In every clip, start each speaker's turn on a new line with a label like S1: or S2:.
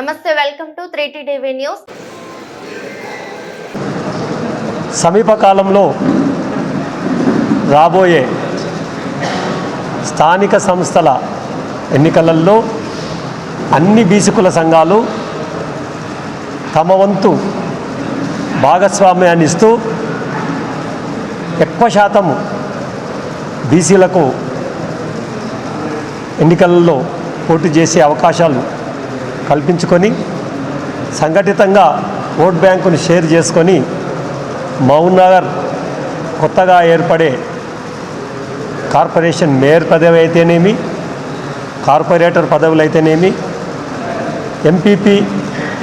S1: నమస్తే welcome to three TV news.
S2: సమీపకాలంలో రాబోయే స్థానిక సంస్థల ఎన్నికలలో అన్ని బీసుకుల సంఘాలు తమ వంతు భాగస్వామ్యాన్ని ఇస్తూ ఎక్కువ శాతం బీసీలకు ఎన్నికలలో పోటీ చేసే అవకాశాలు కల్పించుకొని సంఘటితంగా ఓట్ బ్యాంకును షేర్ చేసుకొని మౌన్ నగర్ కొత్తగా ఏర్పడే కార్పొరేషన్ మేయర్ పదవి అయితేనేమి కార్పొరేటర్ పదవులు అయితేనేమి MPP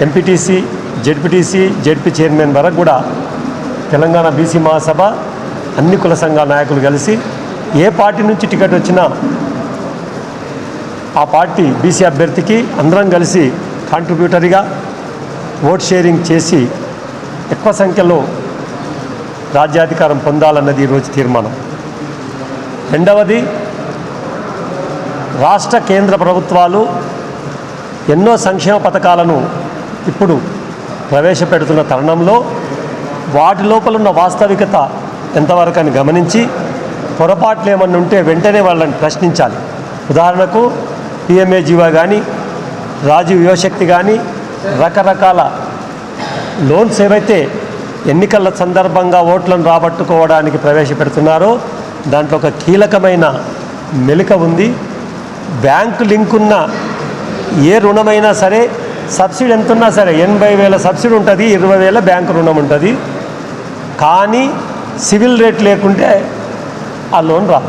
S2: MPTC ZPTC ZP chairman వరకు కూడా తెలంగాణ బీసీ మహాసభ అన్ని కుల సంఘాల నాయకులు కలిసి ఏ పార్టీ నుంచి టికెట్ వచ్చినా ఆ పార్టీ బీసీ అభ్యర్థికి అందరం కలిసి కాంట్రిబ్యూటరీగా ఓట్ షేరింగ్ చేసి ఎక్కువ సంఖ్యలో రాజ్యాధికారం పొందాలన్నది ఈరోజు తీర్మానం. రెండవది రాష్ట్ర కేంద్ర ప్రభుత్వాలు ఎన్నో సంక్షేమ పథకాలను ఇప్పుడు ప్రవేశపెడుతున్న తరుణంలో వాటి లోపల ఉన్న వాస్తవికత ఎంతవరకు అని గమనించి పొరపాట్లు ఏమన్నా ఉంటే వెంటనే వాళ్ళని ప్రశ్నించాలి. ఉదాహరణకు పిఎంఏజీవా కానీ రాజీవ్ యువశక్తి కానీ రకరకాల లోన్స్ ఏవైతే ఎన్నికల సందర్భంగా ఓట్లను రాబట్టుకోవడానికి ప్రవేశపెడుతున్నారో దాంట్లో ఒక కీలకమైన మెలిక ఉంది. బ్యాంకు లింక్ ఉన్న ఏ రుణమైనా సరే సబ్సిడీ ఎంత ఉన్నా సరే ఎనభై వేల సబ్సిడీ ఉంటుంది ఇరవై వేల బ్యాంకు రుణం ఉంటుంది. కానీ సివిల్ రేట్ లేకుంటే ఆ లోన్ రా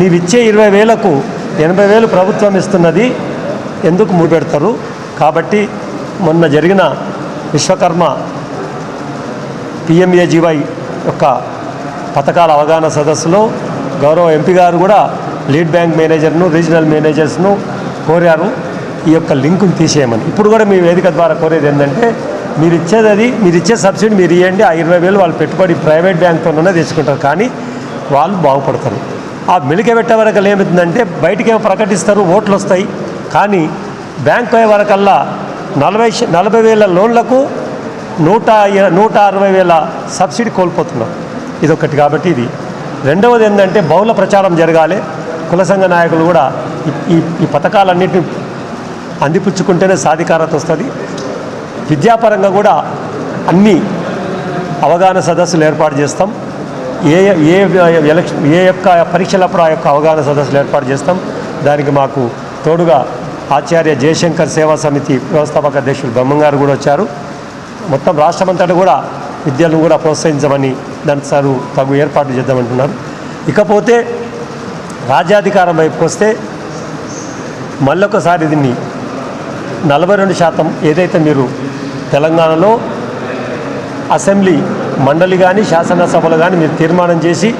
S2: నీవిచ్చే ఇచ్చే ఇరవై వేలకు ఎనభై వేలు ప్రభుత్వం ఇస్తున్నది. ఎందుకు మూపెడతారు కాబట్టి మొన్న జరిగిన విశ్వకర్మ పిఎంఏజీవై యొక్క పథకాల అవగాహన సదస్సులో గౌరవ ఎంపీ గారు కూడా లీడ్ బ్యాంక్ మేనేజర్ను రీజనల్ మేనేజర్స్ను కోరారు. ఈ యొక్క లింకును తీసేయమని. ఇప్పుడు కూడా మీ వేదిక ద్వారా కోరేది ఏంటంటే మీరు ఇచ్చేది అది మీరు ఇచ్చే సబ్సిడీ మీరు ఇవ్వండి ఆ ఇరవై వేలు వాళ్ళు పెట్టుబడి ప్రైవేట్ బ్యాంక్తోనే తెచ్చుకుంటారు కానీ వాళ్ళు బాగుపడతారు. ఆ మెలికెబెట్టే వరకు ఏమవుతుందంటే బయటికి ఏమో ప్రకటిస్తారు ఓట్లు వస్తాయి. కానీ బ్యాంక్ అయ్యే వరకల్లా నలభై నలభై వేల లోన్లకు నూట నూట అరవై వేల సబ్సిడీ కోల్పోతున్నాం ఇదొకటి కాబట్టి ఇది. రెండవది ఏంటంటే బహుళ ప్రచారం జరగాలి. కుల సంఘ నాయకులు కూడా ఈ- ఈ ఈ పథకాలన్నింటినీ అందిపుచ్చుకుంటేనే సాధికారత వస్తుంది. విద్యాపరంగా కూడా అన్ని అవగాహన సదస్సులు ఏర్పాటు చేస్తాం. ఏ ఏ ఎలక్షన్ ఏ యొక్క పరీక్షలప్పుడు ఆ యొక్క అవగాహన సదస్సులు ఏర్పాటు చేస్తాం. దానికి మాకు తోడుగా ఆచార్య జయశంకర్ సేవా సమితి వ్యవస్థాపక అధ్యక్షులు బ్రహ్మంగారు కూడా వచ్చారు. మొత్తం రాష్ట్రమంతటా కూడా విద్యను కూడా ప్రోత్సహించమని దాని సారు తగు ఏర్పాట్లు చేద్దామంటున్నారు. ఇకపోతే రాజ్యాధికారం వైపుకి వస్తే మళ్ళొకసారి దీన్ని నలభై రెండు శాతం ఏదైతే మీరు తెలంగాణలో అసెంబ్లీ మండలి కానీ శాసనసభలు కానీ మీరు తీర్మానం చేసి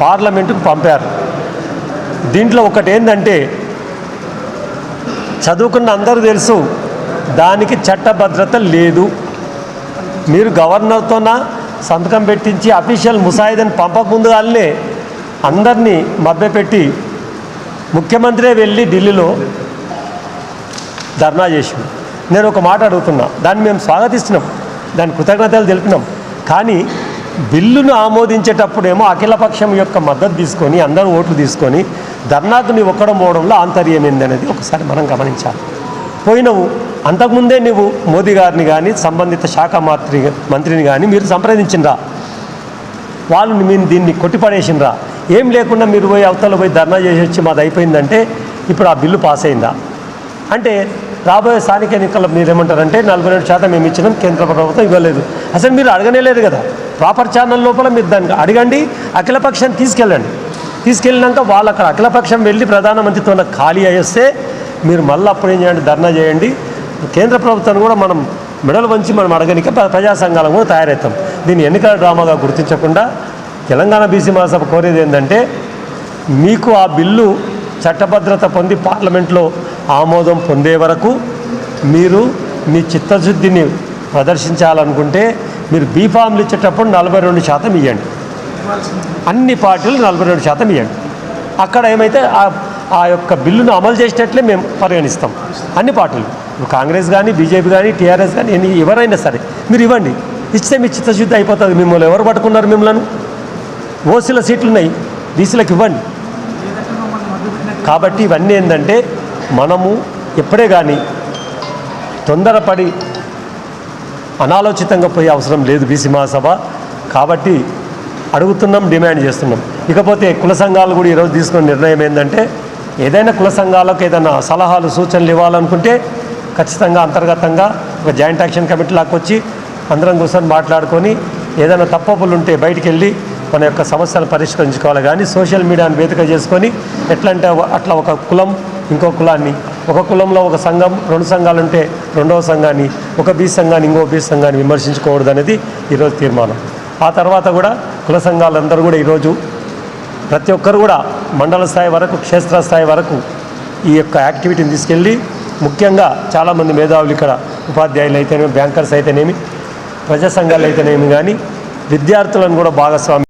S2: పార్లమెంటుకు పంపారు. దీంట్లో ఒకటి ఏంటంటే చదువుకున్న అందరూ తెలుసు దానికి చట్టభద్రత లేదు. మీరు గవర్నర్తోన సంతకం పెట్టించి అఫీషియల్ ముసాయిదని పంపకముందుగానే అందరినీ మభ్యపెట్టి ముఖ్యమంత్రే వెళ్ళి ఢిల్లీలో ధర్నా చేసి నేను ఒక మాట అడుగుతున్నా. దాన్ని మేము స్వాగతిస్తున్నాం. దాని కృతజ్ఞతలు తెలిపినాం కానీ బిల్లును ఆమోదించేటప్పుడేమో అఖిలపక్షం యొక్క మద్దతు తీసుకొని అందరూ ఓట్లు తీసుకొని ధర్నాకు నీ ఒక్కడం పోవడంలో ఆంతర్యం ఏందనేది ఒకసారి మనం గమనించాలి. పోయినవు అంతకుముందే నువ్వు మోదీ గారిని కానీ సంబంధిత శాఖ మంత్రి మంత్రిని కానీ మీరు సంప్రదించినరా వాళ్ళు మీరు దీన్ని కొట్టిపడేసినరా ఏం లేకుండా మీరు పోయి అవతల పోయి ధర్నా చేసి వచ్చి మాది అయిపోయిందంటే ఇప్పుడు ఆ బిల్లు పాస్ అయిందా అంటే రాబోయే స్థానిక ఎన్నికల్లో మీరు ఏమంటారంటే నలభై రెండు శాతం మేము ఇచ్చినాం కేంద్ర ప్రభుత్వం ఇవ్వలేదు. అసలు మీరు అడగనేలేదు కదా. ప్రాపర్ ఛానల్ లోపల మీరు దాన్ని అడగండి అఖిలపక్షాన్ని తీసుకెళ్ళండి. తీసుకెళ్ళినాక వాళ్ళు అక్కడ అఖిలపక్షం వెళ్ళి ప్రధానమంత్రితో ఖాళీ అయ్యేస్తే మీరు మళ్ళీ అప్పుడు ఏం చేయండి ధర్నా చేయండి. కేంద్ర ప్రభుత్వాన్ని కూడా మనం మెడలు వంచి మనం అడగనిక ప్ర- ప్రజా సంఘాలం కూడా తయారవుతాం దీన్ని ఎన్నికల డ్రామాగా గుర్తించకుండా తెలంగాణ బీసీ మహాసభ కోరేది ఏంటంటే మీకు ఆ బిల్లు చట్టభద్రత పొంది పార్లమెంట్లో ఆమోదం పొందే వరకు మీరు మీ చిత్తశుద్ధిని ప్రదర్శించాలనుకుంటే మీరు బీఫామ్లు ఇచ్చేటప్పుడు నలభై రెండు శాతం ఇవ్వండి అన్ని పార్టీలు నలభై రెండు శాతం ఇవ్వండి అక్కడ ఏమైతే ఆ యొక్క బిల్లును అమలు చేసేటట్లే మేము పరిగణిస్తాం. అన్ని పార్టీలు. కాంగ్రెస్ కానీ బీజేపీ కానీ టీఆర్ఎస్ కానీ ఎన్ని ఎవరైనా సరే మీరు ఇవ్వండి. ఇస్తే మీ చిత్తశుద్ధి అయిపోతుంది. మిమ్మల్ని ఎవరు పట్టుకున్నారు మిమ్మల్ని? ఓసీల సీట్లు ఉన్నాయి. బీసీలకు ఇవ్వండి. కాబట్టి ఇవన్నీ ఏంటంటే మనము ఎప్పుడే కానీ తొందరపడి అనాలోచితంగా పోయే అవసరం లేదు బీసీ మహాసభ కాబట్టి అడుగుతున్నాం డిమాండ్ చేస్తున్నాం. ఇకపోతే కుల సంఘాలు కూడా ఈరోజు తీసుకున్న నిర్ణయం ఏంటంటే ఏదైనా కుల సంఘాలకు ఏదైనా సలహాలు సూచనలు ఇవ్వాలనుకుంటే ఖచ్చితంగా అంతర్గతంగా ఒక జాయింట్ యాక్షన్ కమిటీ లాక్కొచ్చి అందరం కూర్చొని మాట్లాడుకొని ఏదైనా తప్పప్పులు ఉంటే బయటికి వెళ్ళి మన యొక్క సమస్యలు పరిష్కరించుకోవాలి. కానీ సోషల్ మీడియాను వేదిక చేసుకొని ఎట్లా అంటే అట్లా ఒక కులం ఇంకో కులాన్ని ఒక కులంలో ఒక సంఘం రెండు సంఘాలు ఉంటే రెండవ సంఘాన్ని ఒక బీ సంఘాన్ని ఇంకో బీ సంఘాన్ని విమర్శించుకోకూడదు అనేది ఈరోజు తీర్మానం. ఆ తర్వాత కూడా కుల సంఘాలందరూ కూడా ఈరోజు ప్రతి ఒక్కరు కూడా మండల స్థాయి వరకు క్షేత్రస్థాయి వరకు ఈ యొక్క యాక్టివిటీని తీసుకెళ్ళి ముఖ్యంగా చాలామంది మేధావులు ఇక్కడ ఉపాధ్యాయులు అయితేనేమి బ్యాంకర్స్ అయితేనేమి ప్రజా సంఘాలు అయితేనేమి కానీ విద్యార్థులను కూడా భాగస్వామి